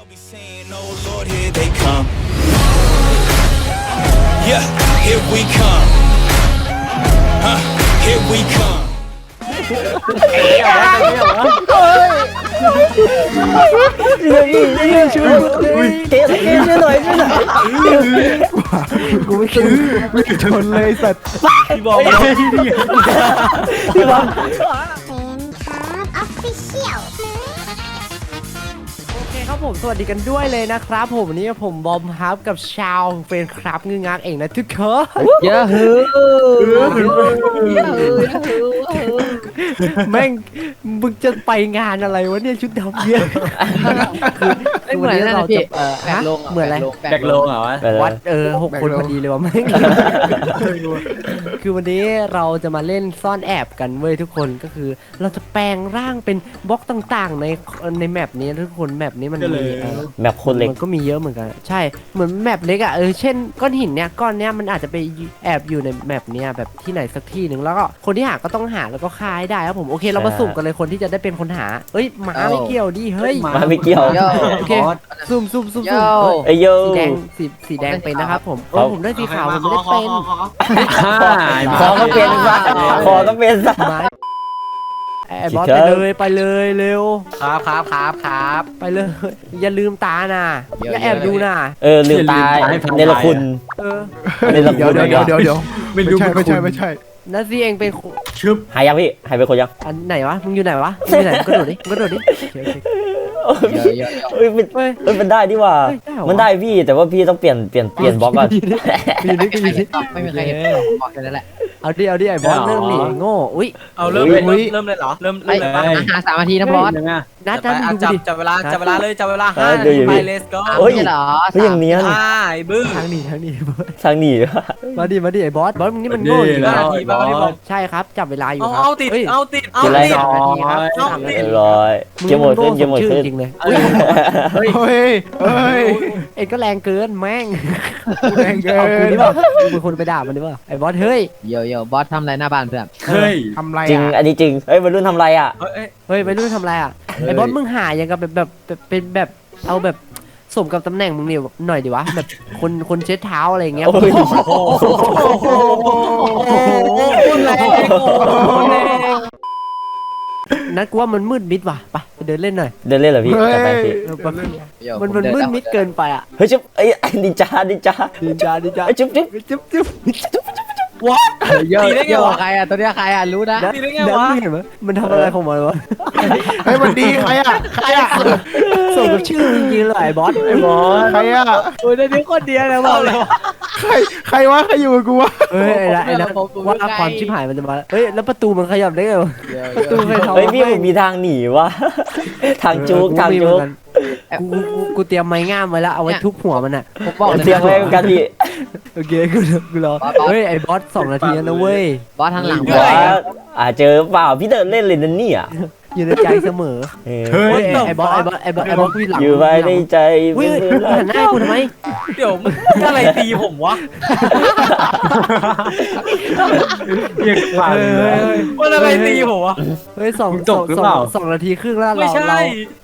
They'll be saying, oh Lord, here they come. Yeah, here we come. Huh, here we come. กูไม่คิดไม่คิดชนเลยสัตว์พี่บอลพี่บอล Fan Club Official โอเคครับ ผมสวัสดีกันด้วยเลยนะครับ ผมวันนี้ผมบอมฮับกับชาวเฟรนครับงึงงักเองนะทุกคนเยอะฮือแม่งมึงจะไปงานอะไรวะเนี่ยชุดดำเย อะไม่เหมือนนั่นนะพี่เออแบกลงเหมือนอะไรแบกโลงเหรอวะวัดเออหกคนพอดีเลยวะแม่งคือวันนี้เราจะมาเล่นซ่อนแอบกันเว้ยทุกคนก็คือ เราจะแปลงร่างเป็นบล็อกต่างๆ ในในแมปนี้ทุกคนแมปนี้มันมีเออแบบโคนเล็กมันก็มีเยอะเหมือนกัน ใช่เหมือนแมปเล็กอะเออเช่นก้อนหินเนี้ยก้อนเนี้ยมันอาจจะไปแอบอยู่ในแมปเนี้ยแบบที่ไหนสักที่หนึ่งแล้วก็คนที่หาก็ต้องหาแล้วก็ฆ่าให้ได้ครับผมโอเคเรามาสุ่มกันเลยคนที่จะได้เป็นคนหาเอ้ยหมาไม่เกี่ยวดิเฮ้ยมาไม่เกี่ยวโย่โอเคสุ่มสุ่มสุ่มโย่สุ่มเอ้ยไอโย สีแดงสีสีแดงเป็นนะครับผมเออผมได้สีขาวผมไม่ได้เป็นคอก็เป็นซะคอก็เป็นซะ ไม้ไอ้บอสชิไปคเกอร์เลยไปเลยเร็ว ครับครับครับครับ ไปเลย อย่าลืมตานะอย่าแอบดูนะเออลืมตายในละคุณเออในละเดี๋ยคุวณเดี๋ยวเดี๋ยวเดี๋ยวไม่รู้ไม่ใช่ไม่ใช่ นัทซีเองเป็นคนชึบหายยังพี่หายไปคนยังอันไหนวะ มึงอยู่ไหนวะมึงอยู่ไหนมึงกระโดดดิมึงกระโดดดิโอเคโอเคเยอะเยอะเอ้ยมันเฮ้ยเอ้ยมันได้ดีว่า เฮ้ยได้เหรอมันได้พี่แต่ว่าพี่ต้องเปลี่ยนเปลี่ยนเปลี่ยนบล็อกก่อนอยู่นี่อยู่นี่ ไม่มีใครเห็นบอกแค่นั้นแหละ เอาดิเอาดิไอ้บอสเริ่มหนีโง่อุ้ย เอาเริ่มเลยเริ่มเลยเหรอเริ่มไอ้เริ่มเลยอาหารสามนาทีนะบอสยังไง นัดนัดมึงดูจับดิจับเวลาจับเวลาเลยจับเวลาเอห้าอเดี๋ยวอยู่ไปพี่ let's go เฮ้ยเหรอเฮ้ยอย่างเนี้ยนห้าไอ้บึ้งทางหนีทางหนีบอสทางหนีมาดิมาดิไอ้บอสบอสมึงนี่มันโง่อยู่ห้านะนาทีบ้างที่บอกใช่ครับจับเวลาอยู่เอาครับเอาติดฮ้ยเอาติดเอาเป็นไรติด สามนาทีครับเอา สามนาติทีดเรียบร้อยมึงเกมหมดขึ้นเกมหมดชื่อขึ้นจริงเลยเฮ้ยเฮ้ยเฮ้ย เฮ้ย เอ็งก็แรงเกินแม่งแรงเกิน เอากูนี่ป่ะกูเป็นคนไปด่ามันดิป่ะไอ้บอสเฮ้ย เยอะเยอะบอสทำอะไรหน้าบ้านเพื่อนเฮ้ยทำไรจริง อะอันนี้จริง เฮ้ยวัยรุ่นทำไรอะเฮ้ย เฮ้ยไปรู้ทำอะไรอะไอ้บอสมึงหาอย่างกับแบบแบบแบบเป็นแบบเอาแบบสมกับตำแหน่งมึงเนี่ยหน่อยดิวะแบบคนคนเช็ดเท้าอะไรอย่างเงี้ยโอ้ยคนแรงคนแรงนัดกูว่ามันมืดมิดว่ะไปไปเดินเล่นหน่อยเดินเล่นเหรอพี่เฮ้ยไปไปพี่เออแบบเยอะมันมันมืดมิดเกินไปอะเฮ้ยจุ๊บไอ้ไอ้นินจานินจาดีจ้าดีจ้าไอ้จุ๊บจุ๊บจุ๊บจุ๊บเยอะเยอะใครอะตัวเนี้ยใครอะรู้นะนัดตีได้ไงนัดวะมึงเห็นไหมมันทำอะไรของมันวะเฮ้ยมันดีใครอะใครอะส่งกับชื่อจริงๆเลยไอ้บอสไอ้บอสใครอะโอ้ยได้นิ้วคนเดียวเลยบอกเลยใครใครวะใครอยู่กับกูวะเฮ้ยไอ้ละไอ้ละว่าความชิบหายมันจะมาเฮ้ยแล้วประตูมันขยับได้ไงวะประตูใครทำเฮ้ยพี่ผมมีทางหนีวะทางจุกทางจุกกูกูกูเตรียมไม้งามไว้แล้วเอาไว้ทุบหัวมันอะผมบอกเลยเตรียมไว้เหมือนกันพี่ โอเคกูรอกูรอเฮ้ยไอ้บอสสองนาทีแล้วนะเว้ยบอสทางหลังบอกว่าอ่าเจอเปล่าพี่เดินเล่นเลยนั่นนี่อะอยู่ในใจเสมอเออเฮ้เฮ้ยยไอ้บอสไอ้บอสไอ้บอสไอ้บอสกูหลังอยู่ไว้ในใจเฮ้ยไม่เป็นไรหันหน้าให้กูทำไม เดี๋ยวมึงอะไรตีผมวะเรียกผ่านเลยมันอะไรตีผมวะ เฮ้ยสองมึงสจอบงหรือสอเปล่า งสองนาทีครึ่งแล้วไม่เราใช่ เรา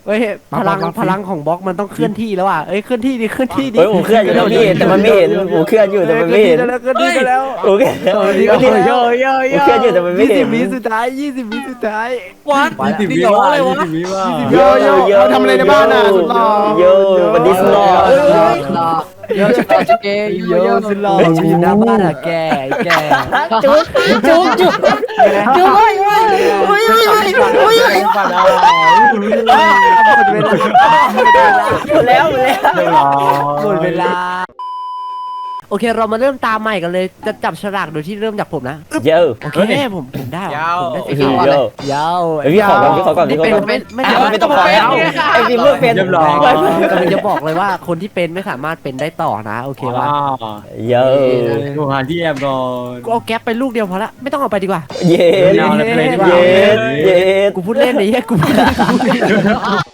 เฮ้ยพลังพลังของบล็อกมันต้องเคลื่อนที่แล้วอะเอ้ยเคลื่อนที่ดิเคลื่อนที่ดิเฮ้ยผมเคลื่อนอยู่แล้วพี่แต่มันไม่เห็นผมเคลื่อนอยู่แต่มันไม่เห็นเคลื่อนที่ได้แล้วโอเคเคลื่อนที่ได้แล้วโอเคโยโยโยผมเคลื่อนอยู่แต่มันไม่ยี่เห็สิน บวิสุดท้ายยี่สิบวิสุดท้าย วัดเดี๋ยวอะไรวะโยโย่เอาทำอะไรในบ้านอะสุดหล่อ โยวันนี้สลอเยอะรอ เยอะชิคเกย์โยสุดหล่อมีหน้าบ้านอะแกแกจุ๊บจุ๊บจุ๊บจุ๊บอุ้ยอุ้ยอุ้ยอุ้ยหมดเวลาหมดแล้วหมดแล้วหมดเวลา โอเค เรามาเริ่มตามใหม่กันเลย จะจับฉลากโดยที่เริ่มจากผมนะเยอะ โอเคผมผมได้ยาวผมได้ไอ้สีพี่ขาวเยอะ ยาวไอ้พี่ขอก่อนพี่ขอก่อนพี่ขอเป็นก่อน ไม่ไม่อะสามารถไม่ต้องขอแล้ว ไอ้พี่เมื่อเป็นเรียบร้อย กำลังจะบอกเลยว่าคนที่เป็นไม่สามารถเป็นได้ต่อนะ โอเคว่า เยอะดูหาที่แอบก่อน กูเอาแก๊ปไปลูกเดียวพอละไม่ต้องเอาไปดีกว่า เย็นเอาเลยไปเลยดีกว่าเย็นเย็นกูพูดเล่นไอ้เหี้ยกูพูดเล่นกูพูด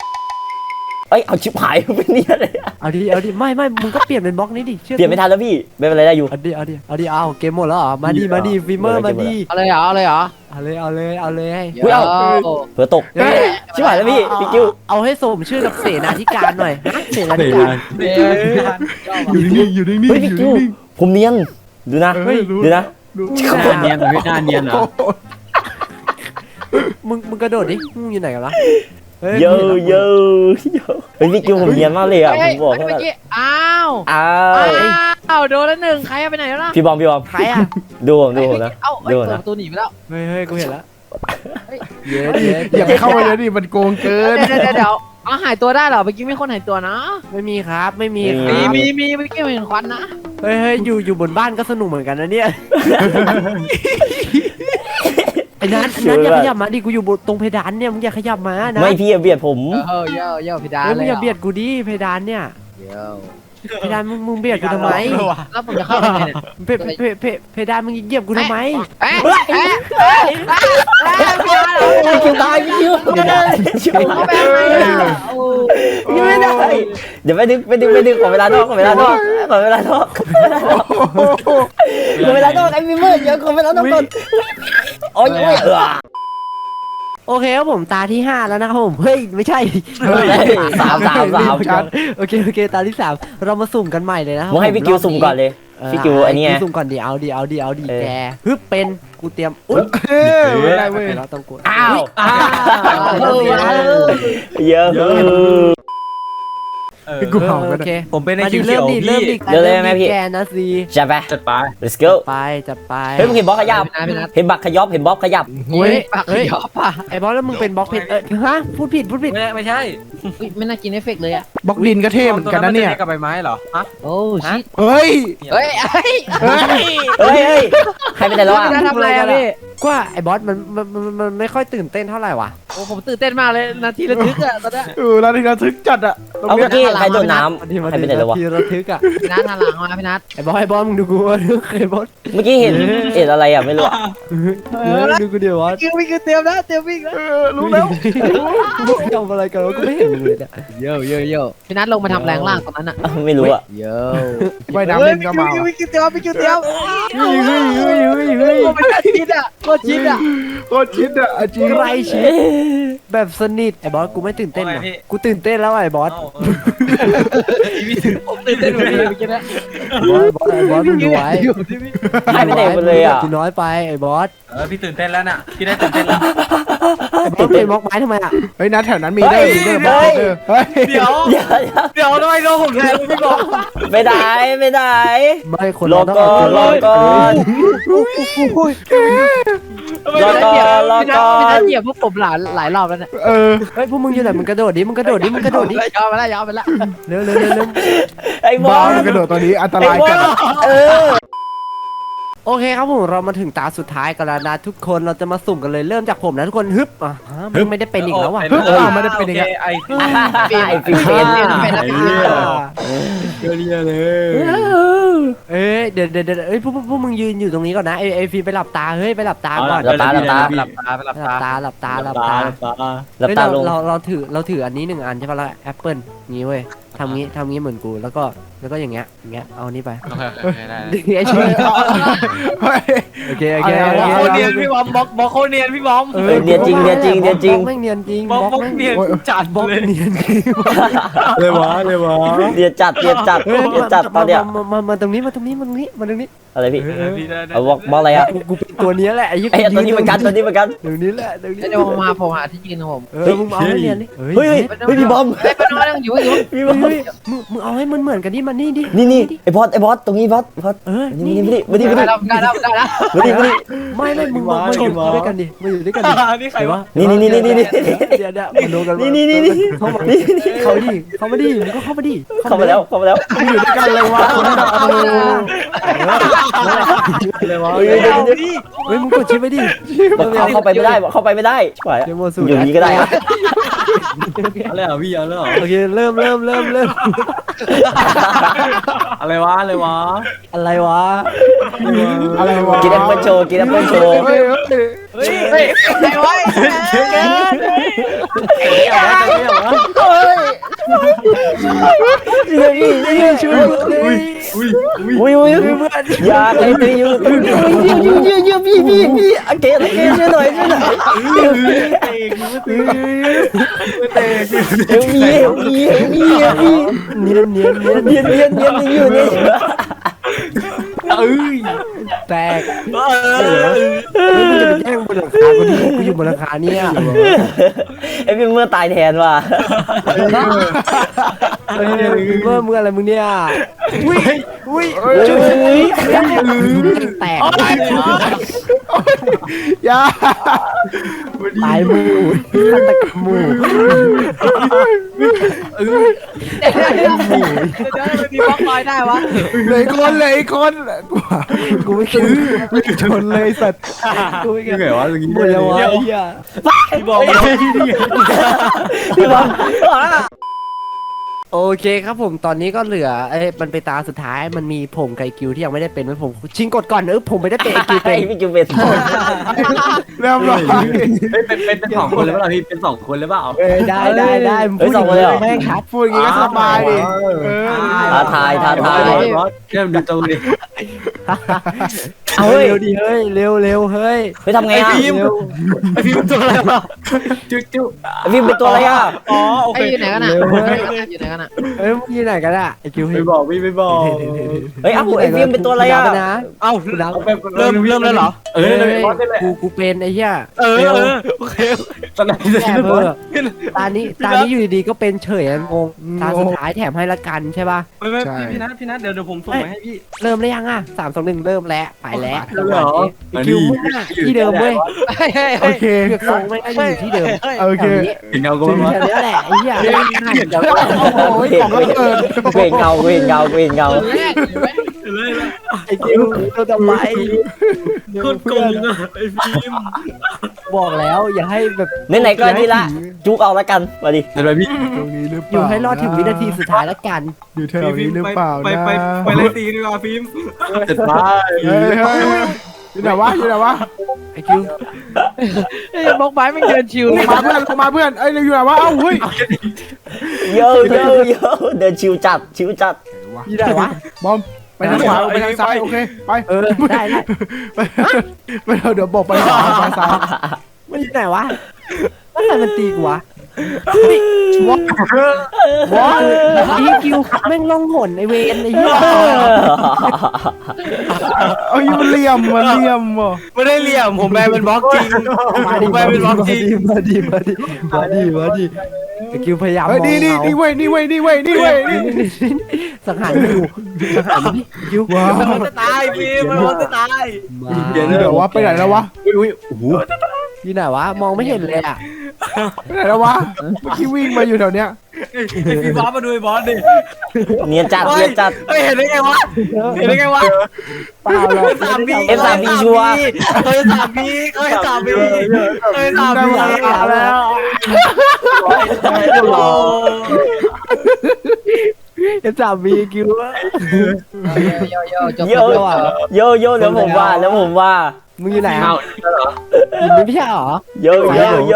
เล่นเอ้ยเอาชิบหายไปเนี่ยเลยเอาดิเอาดิไม่ไม่มึงก็เปลี่ยนเป็นบล็อกนี้ดิชื่อเปลี่ยนไม่ทันแล้วพี่ไม่เป็นไรได้อยู่เอาดิเอาดิเอาดิเอาเกมหมดแล้วเหรอมาดิมาดิฟิเมอร์มาดิเอาเลยเหรอเอาเลยเหรอเอาเลยเอาเลยเอาเลยอุ๊ยเอาโอ้เผื่อตกเฮ้ยชิบหายแล้วพี่เอาพี่กิ้วเอาให้สมชื่อกับเสนาธิการหน่อยฮะเสนาธิการอยู่นิ่งๆอยู่นิ่งๆเฮ้ยอพี่ยู่กิ้วนิ่งผมเนียนดูนะๆเฮ้ยรู้ดูนะรู้หน้าเนียนเหรอพี่หน้าเนียนเหรอมึงมึงกระโดดดิมึงอยู่ไหนกันวะ เฮ้ยโยมึงโยโยเฮ้ยพี่กิ้วผมเนียนมากเลยอะผเฮ้ยมบอกเมื่ให้อกี้อ้าวอ้าอ้วาวโดนแล้วหนึ่งใครเอาไปไหนแล้วล่ะพี่บอมพี่บอมใครอะดูผมดูผมนะเอ้าเอ้ยดูเปิดนะประตูหนีไปแล้วเฮ้ยเฮ้ยกูเห็นแล้วเฮ้ยเย้เย้อย่าไปเข้าไปเลยดิมันโกงเกินเดี๋ยวเดี๋ยวเดี๋ยวเอาหายตัวได้เหรอเมื่อกี้มีคนหายตัวนะ ไม่มีครับไม่มีคมีรับมีมีเมื่อกี้เห็นควันนะเฮ้ยเฮ้ยอยู่อยู่บนบ้านก็สนุกเหมือนกันนะเนี่ย ไอ้นัทนัทอย่าขยับมาดิกูอยู่บนตรงเพดานเนี่ยมึงอย่าขยับมานะไม่พี่อย่าเบียดผม เออเย่าเย่าพี่ดาเฮ้ยมึเลงยอย่าเบียดกูดิเพดานเนี่ยเย่าเพดานมึงมึงเบียดกูทำไมแล้วผมจะเข้าไปไหนเนี่ยเพเพเพเพเพดานมึงเหยียบกูทำไมเอ๊ะเอ๊ะเอ๊ะเอ๊ะพี่ดาเหรอพี่กิ้วตายพี่กิ้วไม่ได้ชิบหายเอาไปทำไมอะโอ้ยังไม่ได้เดี๋ยวไปดึกไปดึกไปดึกขอเวลานอกขอเวลานอกขอเวลานอกขอเวลานอกขอเวลานอกไอ้มีมืดเดี๋ยวขอเวลานอกก่อน โอ้ยโอ้ยเออโอเคครับผมตาที่ห้าแล้วนะครับผมเฮ้ยไม่ใช่เฮ้ยสามสามสามชัดโอเคโอเคตาที่สามเรามาสุ่มกันใหม่เลยนะครับมึงให้พี่กิ้วสุ่มก่อนเลยเออพี่กิ้วอันนี้ไงให้พี่สุ่มก่อนดิเอาดิเอาดิเอาดิเออแกฮึบเป็นกูเตรียมอุ๊ยเฮ้ยไม่ได้เว้ยเราต้องกดอ้าวอ้าวเยอะเออ กูเผาโอก็ได้เคผมเป็นในมาดิคิวเขีเริ่ยมวดิพี่เริ่มดิเดี๋ยวเลยไหมพี่ แกนะสิใช่ปะ จัดไป let's go ไปจะไปเฮ้ยมึงเห็นบล็อกขยับ พี่นัทพี่นัทเห็นบักขยับเห็นบล็อกขยับ เฮ้ยปากยอป่ะไอ้บอสแล้วมึงเป็นบล็อกเพชรเอ้ยฮะพูดผิดพูดผิดไม่ไม่ใช่ อุ๊ยไม่น่ากินเอฟเฟกต์เลยอะ บล็อกดินก็เท่เหมือนกันนะเนี่ย ตัวมัจกับใบไม้เหรอฮะโอ้ชิตเฮ้ย เฮ้ยเฮ้ยเฮ้ย เฮ้ยเฮ้ยใครเป็นไรแล้วอะพี่นัททำอะไรอะพี่กว่าไอ้บอสมันมันมันมันไม่ค่อยตื่นเต้นเท่าไหร่วะโอ้ผมตื่นเต้นมากเลยนาทีระทึกอะตอนเนี้ย เออแล้วที่เราทึกจัดอะตรงเอาเนี้เมื่ยอกี้ใครโดนน้มาดีำมาใครดีเป็นไรแล้ววะ ทีระทึกอะพี่นัทหันหลังมาพี่นัทไอ้บอสไอ้บอสมึงดูกูว่าดูไอ้บอสเมื่อกี้เห็นเห็นอะไรอะไม่รู้อะเออดูกูเดี๋ยวบอสวิ่งวิ่งเตรียมนะเตรียมวิ่งนะเออรู้แล้วกูทำอะไรกันวะกูไม่เห็นมึงเลยเนี่ยโยโยโยพี่นัทลงมาทำแรงล่างตรงนั้นอะไม่รู้อะโยว่ายน้ำเล่นก็เมาวิ่งเตรียมวิ่งเตรียมเฮ้ยเฮ้ยเฮ้ยเฮ้ยเฮ้ยโอ้ไม่ชิดอะโคตรชิดอะโคตรชิดอะอะจริงใกล้ชิดแบบสนิทไอ้บอสกูไม่ตื่นเต้นนะกูตื่นเต้นแล้วไอ้บอสผมตื่นเต้นเหมือนกันเมื่อกี้นะบอสบอสไอ้บอสมึงดูไว้หายไปไหนหมดเลยอะกูน้อยไปไอ้บอสเออพี่ตื่นเต้นแล้วน่ะพี่ได้ตื่นเต้นแล้ว ไอ้บอสเป็นบล็อกไม้ทำไมอะเฮ้ยนะแถวนั้นมีเด้อมีเด้อเฮ้ยเด้อเฮ้ยเดี๋ยวเดี๋ยว เดี๋ยวเดี๋ยวทำไมโดนผมแทงพี่บอกไม่ได้ไม่ได้ไม่คนรเราอต้องก่อนรอก่อนรอก่อนรอพี่นัทก่อพี่นันทเหยียบพวกผมหลายหลายรอบแล้วเนี่ยเออเฮ้ยพวกมึงอยู่ไหนมึงกระโดดดิมึงกระโดดดิมึงกระโดดดิยอมไปแล้วยอมไปแล้วเร็วเร็วเร็วเร็วไอ้บอบ้าลกระโดดตัวนี้อันตไอ้รายบอจัลดเออ โอเคครับผมเรามาถึงตาสุดท้ายกันแล้วนะทุกคนเราจะมาสุ่มกันเลยเริ่มจากผมนะทุกคนฮึบอะฮะมึงไม่ได้เป็นอีกแล้วว่ะเฮ้ยอ้าวไม่ได้เป็นอย่างเงี้ยไอ้ไอ้ฟิวเฟนเป็นเป็นเป็นเป็นเรียเลยเอ้ยเดี๋ยวเดี๋ยวเดี๋ยวเอ้ยพวกพวกพวกมึงยืนอยู่ตรงนี้ก่อนนะไอไอฟีไปหลับตาเฮ้ยไปหลับตาก่อนหลับตาหลับตาหลับตาหลับหลับตาตาหลับตาหลับตาหลับเฮ้ยตาเราลงเราเราถือเราถืออันนี้หนึ่งอันใช่ป่ะแล้วแอปเปิลงี้เว้ยทำงี้ทำงี้เหมือนกูแล้วก็ แล้วก็อย่างเงี้ยอย่างเงี้ยเอาอันนี้ไปโอเคโอเคได้ไอชีเฮ้ยโอเคโอเคเอาโอเอาเคโคเนียนพี่บอมบอกบอกโคเนียนพี่บอมออเฮ้ยเนียนจริงเนียนจริงเนียนจริงบล็อกแม่งเนียนจริงบอกบบล็ออกกแม่งเนียนจัดบล็อกเลยเนียนจริงเลยวะเลยวะเดียดจัดเดียดจัดเฮ้ยเดียดจัดตอนเนี้ยมามามาตรงนี้มาตรงนี้มาตรงนี้มาตรงนี้อะไรพี่พี่ได้ได้เอาบอกบอกอะไรอะกูกูเป็นตัวเนี้ยแหละไอ้ยี่ไอ้ตัวนี้เหมือนกันตัวนี้เหมือนกันเดี๋ยวนี้แหละเดี๋ยวนี้เดี๋ยวผมมาผมหาที่ยืนของผมเออมึงเอาให้เนียนดิเฮ้ยเฮ้ยพี่บอมเฮ้ยเป็นน้อยยังอยู่อยู่พี่บอมเฮ้ยมึงมึงเอาให้มันเหมือนกันดิมันนี่ดินี่นี่ไอ้บอสไอ้บอสตรงนี้บอสบอสเออนี่นี่มาดิมาดิมาได้ดิแล้วได้แล้วได้แล้วมาดิมาดิไม่ไม่มึงมามาอยู่ด้วยกันดิมาอยู่ด้วยกันดินี่ใครวะนี่นี่นี่นี่นี่นี่เดี๋ยวเดี๋ยวมาดูกันนี่นี่นี่นี่เข้ามาดิเข้าดิเข้ามาดิมึงก็เข้ามาดิเข้ามาแล้วเข้ามาแล้วอยู่ด้วยกันเลยวะคนดับโอ้เลยวะเฮ้ยเดี๋ยวเดี๋ยวเฮ้ยมึงกดชิปไปดิบอกเข้าเข้าไปไม่ได้บอกเข้าไปไม่ได้ไปเดี๋ยวโมสูอยู่นี้ก็ได้อะอะไรอะพี่อะไรอะโอเคเริ่มเริ่มเริ่มเริ่มอะไรวะอะไรวะอะไรวะ อะไรวะกินแอปเปิลโชว์กินแอปเปิลโชว์เฮ้ยเฮ้ยเฮ้ยเฮ้ยไอ้ไว้เฮ้ยช่วยเพื่อนเลยอุ้ยอุ้ยอย่าไอ้ตีอยู่ตรงนี้ยืมยืมยืมพี่พี่พี่โอเคโอเคช่วยหน่อยช่วยหน่อย เฮลมีเฮลมีเฮลมีเฮลมีเนียนเนียนเนียนเนียนเนียนเนียนอยู่นี่เอ้ยแตกเฮ้ยมึงจะไปแย่งบนหลังคากูดิกูอยู่บนหลังคาเนี่ยไอ้พี่เมื่อตายแทนว่ะเออเมื่ออะไรมึงเนี่ย อุ้ยอุ้ยเฮ้ยแตกอย่าตายหมู่ฆาตกรรมหมู่มีบล็อกลอยได้วะเหลยคนเหลยคนกูไม่คิดไม่ถึงชนเลยสัตว์กูไม่คิดไงวะตรงนี้หมดแล้ววะไอ้เหี้ยพี่บอมพี่บอล โอเคครับผมตอนนี้ก็เหลือเอ้ยมันไปตาสุดท้ายมันมีผมไกกิวที่ยังไม่ได้เป็นไว้ผมชิงกดก่อนเออผมไม่ได้เป็นไอกิวไอ้เป็นพี่กิวเป็นเริ่มร้อยเป็นเป็นเป็นสองคนเลยเปล่าพี่เป็นสองคนเลยเปล่า เออได้ได้ได้มึงเฮ้ยสองคนเลยเหรอแม่งชัด พูดอย่างงี้ก็สบายดิเออท้าทายท้าทายเริ่มดูตัวดิเอาเร็วดิเฮ้ยเร็วเร็วเฮ้ยเฮ้ยทำไงอะเร็วไอพี่เป็นตัวอะไรวะจุ๊จุ๊ไอ้พี่เป็นตัวอะไรอะอ๋อโอเคไอ้อยู่ไหนกันอะอยู่ไหนกันอะเอ้ยมึงอยู่ไหนกันอะไอกิวไม่บอกพี่ไม่บอกเฮ้ยเอ้าไอ้พี่เป็นตัวอะไรอะนะเอ้ากูนับเริ่มเริ่มแล้วเหรอ เอเฮ้อยเลยบอสได้เลยกูกูเป็นไอ้เหี้ยเออเออโอเคตอนไหนจะแถมเป็นเอบอสอตานี้ตานี้อยู่ดีๆก็เป็นเฉยอะงงตาสุดท้ายแถมให้ละกันใช่ป่ะ ไม่ไม่พี่พี่นัทพี่นัทเดี๋ยวเดี๋ยวผมส่งไปให้พี่ เริ่มแล้วยังอะสามสองหนึ่งเริ่มแล้วไปแล้วเริ่มแล้วเหรอไอ้คิวมึงอะที่เดิมเว้ยโอเคเกือบทรงไม่งก็อยู่ที่เดิมโอเคเห็นเงาก็ถึงมาแค่นี้แหละไอ้เหี้ยโอ้ยของระเบิดเวงเงาเวงเงาเวงเงา ไอ้คิวตัวทำไมโคตรโกงอะไอฟิล์มบอกแล้วอย่าให้แบบไหนๆก็นี่ละจุกเอาละกันมาดิเห็นไหมพี่ตรงนี้หรือเปอยู่ล่าให้รอดถึงวินาทีสุดท้ายแล้วกัน อยู่แถวนี้หรือเปล่าไปนะไปไปเลยตีดีกว่าฟิล์มจะตายเฮ้ยเฮ้ยอยู่ไหนวะอยู่ไหนวะไอ้คิวไอ้บล็อกไม้ไม่เดินชิวลงมาเพื่อนลงมาเพื่อนเอ้ยอยู่ไหนวะเอ้าเฮ้ยโยโยโยเดินชิวจัดชิวจัดอยู่ไหนวะบอม ไปทางขวาไปทางซ้ายโอเคไปเออได้ได้ ไปไปเดี๋ยวบอกไปขวาไปซ้ายมันอยู่ไหนวะแล้วใครมันตีกูวะ วะวะอีคิวแม่งล่องหนไอเวนไอ้เหี้ยเอ้ยมันเหลี่ยมมันเหลี่ยมว่ะไม่ได้เหลี่ยมผมแปลเป็นบล็อกจริงมาดิผมแปลเป็นบล็อกจริงมาดิมาดิมาดิมาดิไอคิวพยายามมเฮ้อยงนี่นี่เอานี่เว้ยนี่เว้ยนี่เว้ยนี่เว้ยนี่สังหารอยู่สังหารดิคิวว้าวมันจะตายฟิล์มมันจะตายมาเดี๋ยววะไปไหนแล้ววะอุ้ยโอ้โห ที่ไหนวะ มองไม่เห็นเลยอะไปไหนแล้ววะเมื่อกี้วิ่งมาอยู่แถวเนี้ยไอฟิล์มบอสมาดูไอ้บอสดิเนียนจัดเนียนจัด เฮ้ยเห็นได้ไงวะ เห็นได้ไงวะเปล่าหรอกสามบีเอ็มสามบีชัวร์เฮ้ยสามบีเฮ้ยสามบีเฮ้ยสามได้บีเวลาแล้วโอ้เอ็มสามบีคิวโยโย่จบโยโยโยเดี๋ยวผมว่าเดี๋ยวผมว่า มึงอยู่ไหนเอ้าอะยินไม่ใช่หรอ โยโยโย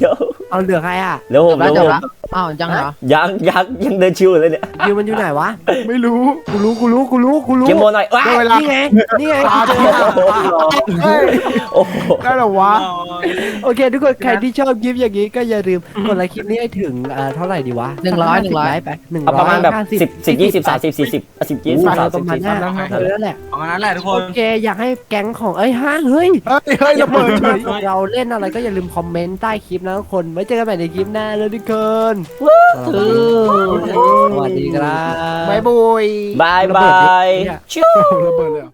โยเอาเหลือใครอะเดี๋ยวผมแล้วเดี๋จยวบผมแล้ว อ้าวยังเหรอยังยังยังเดินชิวเลยเนี่ยคิวมันอยู่ไหนวะ ไม่รู้ กูรู้ กูรู้ กูรู้ กูรู้เกมโมหน่อยว้าได้เวลานี่ไง นี่ไงตากูเจเจอเฮ้ยโอ้โหได้เหรอวะ โอเค ทุกคน ใครที่ชอบคลิปอย่างนี้ก็อย่าลืมกดไลค์คลิปนี้ให้ถึงเอ่อเท่าไหร่ดีวะหนึ่งร้อยหนึ่งร้อยไลค์ไปหนึ่งเอาร้ปอยระมาณแบบห้สิบสิบยี่สิบสามสิบสี่สิบสิบยี่สิบสามปสิบระมาณสี่นั้นเออนั่นแหละ เอางั้นแหละทุกคโอน เค อยากให้แก๊งของเอ้ยฮะเฮ้ย เฮ้ยเฮ้ยระเบิดเฉย เราเล่นอะไรก็อย่าลืมคอมเมนต์ใต้คลิปนะทุกคน ไว้เจอกันใหม่ในคลิปหน้าแล้วทุกคนสวัสดีครับ บายบุยบายบายเนี่ยชิว ระเบิดเลยเหรอ